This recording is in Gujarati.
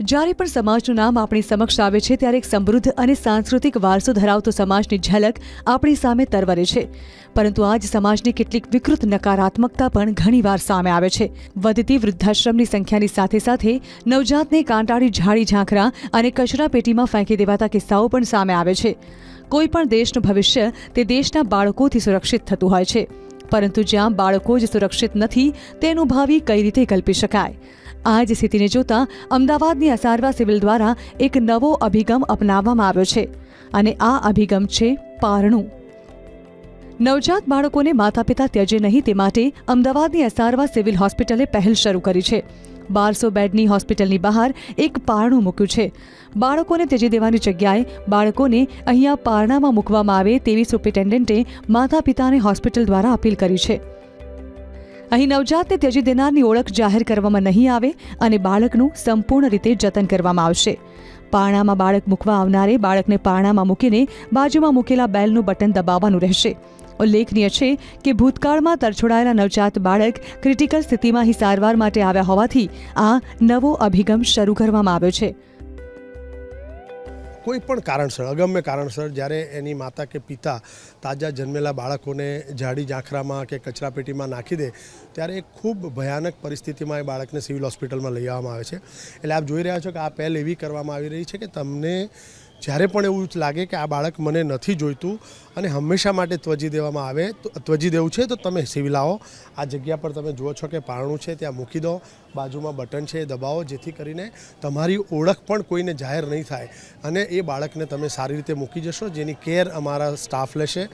જ્યારે પણ સમાજનું નામ આપણી સમક્ષ આવે છે, ત્યારે એક સમૃદ્ધ અને સાંસ્કૃતિક વારસો ધરાવતો સમાજની ઝલક આપણી સામે તરવરે છે. પરંતુ આજ સમાજની કેટલીક વિકૃત નકારાત્મકતા પણ ઘણીવાર સામે આવે છે. વધતી વૃદ્ધાશ્રમની સંખ્યાની સાથે સાથે નવજાતને કાંટાળી ઝાડી ઝાંખરા અને કચરા પેટીમાં ફેંકી દેવાતા કિસ્સાઓ પણ સામે આવે છે. કોઈ પણ દેશનું ભવિષ્ય તે દેશના બાળકોથી સુરક્ષિત થતું હોય છે. પરંતુ જ્યાં બાળકો જ સુરક્ષિત નથી, તેનું ભાવિ કઈ રીતે કલ્પી શકાય? આ જ સ્થિતિને જોતા અમદાવાદની અસારવા સિવિલ દ્વારા એક નવો અભિગમ અપનાવવામાં આવ્યો છે. અને આ અભિગમ છે પારણું. નવજાત બાળકોને માતા પિતા ત્યજે નહીં તે માટે અમદાવાદની અસારવા સિવિલ હોસ્પિટલે પહેલ શરૂ કરી છે. બારસો બેડની હોસ્પિટલની બહાર એક પારણું મૂક્યું છે. બાળકોને ત્યજી દેવાની જગ્યાએ બાળકોને અહીંયા પારણામાં મૂકવામાં આવે તેવી સુપ્રિન્ટેન્ડન્ટે માતા પિતાને હોસ્પિટલ દ્વારા અપીલ કરી છે. અહીં નવજાતને ત્યજી દેનારની ઓળખ જાહેર કરવામાં નહીં આવે અને બાળકનું સંપૂર્ણ રીતે જતન કરવામાં આવશે. પાણામાં બાળક મૂકવા આવનારે બાળકને પાણામાં મૂકીને બાજુમાં મૂકેલા બેલનું બટન દબાવવાનું રહેશે. ઉલ્લેખનીય છે કે ભૂતકાળમાં તરછોડાયેલા નવજાત બાળક ક્રિટિકલ સ્થિતિમાં સારવાર માટે આવ્યા હોવાથી આ નવો અભિગમ શરૂ કરવામાં આવ્યો છે. કોઈ પણ કારણસર, અગમ્ય કારણસર જ્યારે એની માતા કે પિતા તાજા જન્મેલા બાળકોને જાડી ઝાંખરામાં કે કચરાપેટીમાં નાખી દે, ત્યારે એક ખૂબ ભયાનક પરિસ્થિતિમાં એ બાળકને સિવિલ હોસ્પિટલમાં લઈ આવવામાં આવે છે. એટલે આપ જોઈ રહ્યા છો કે આ પહેલ એવી કરવામાં આવી રહી છે કે તમને જ્યારે પણ એવું લાગે કે આ બાળક મને નથી જોઈતું અને હંમેશા માટે ત્વજી દેવામાં આવે, તો ત્વજી દેવું છે, તો તમે સિવિલ આવો આ જગ્યા પર તમે જુઓ છો કે પારણું છે, ત્યાં મૂકી દો. બાજુમાં બટન છે એ દબાવો, જેથી કરીને તમારી ઓળખ પણ કોઈને જાહેર નહીં થાય. અને એ બાળકને તમે સારી રીતે મૂકી જશો, જેની કેર અમારા સ્ટાફ લેશે.